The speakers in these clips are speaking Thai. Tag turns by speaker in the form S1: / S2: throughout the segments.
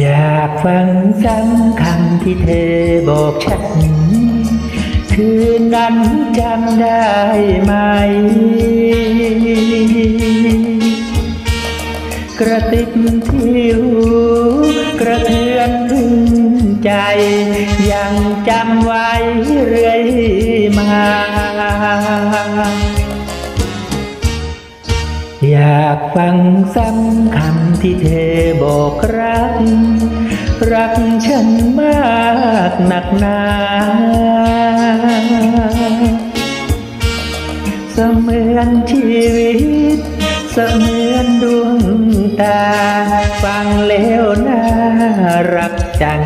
S1: อยากฟังซ้ำคำที่เธอบอกฉัน คืนนั้นจำได้ไหม กระติบที่หูกระเทือนถึงใจ ยังจำไว้เรื่อยมา อยากฟังซ้ำคำที่เธอบอกรัก รักฉันมากหนักหนาเสมือนชีวิต เสมือนดวงตา ฟังแล้วน่ารักจัง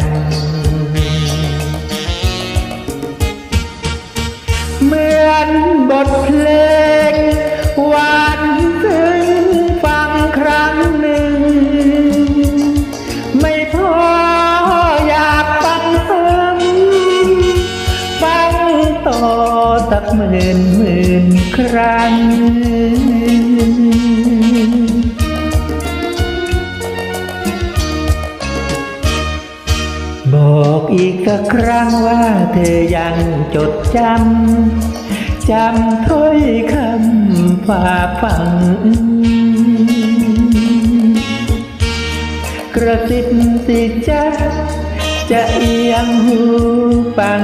S1: เหมือนบทเพลงหวา หมื่นหมื่นครั้งบอกอีกสักครั้งว่าเธอยังจดจำ จำถ้อยคำฝากฝัง กระซิบสิจ๊ะจะเอียงหูฟัง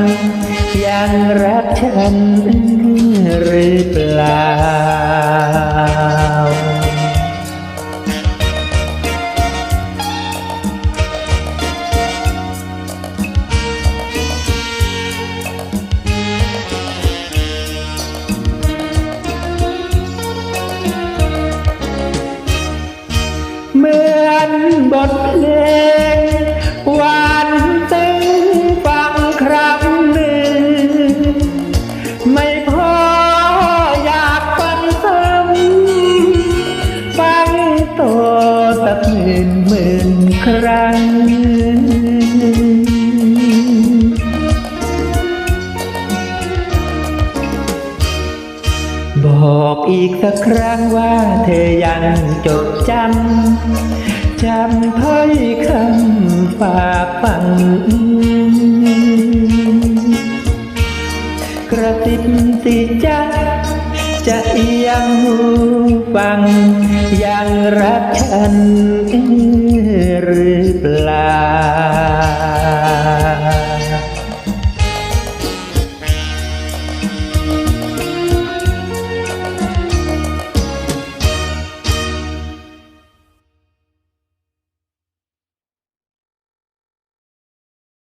S1: ยังรักฉันหรือเปล่า เหมือนบทเพลง งต่อสักหมื่นหมื่นครั้ง บอกอีกสักครั้งว่าเธอยังจดจำจำถ้อยคำฝากฝังกระติบสิจะจะเอียงหูฟัง รักฉันหรือเปล่า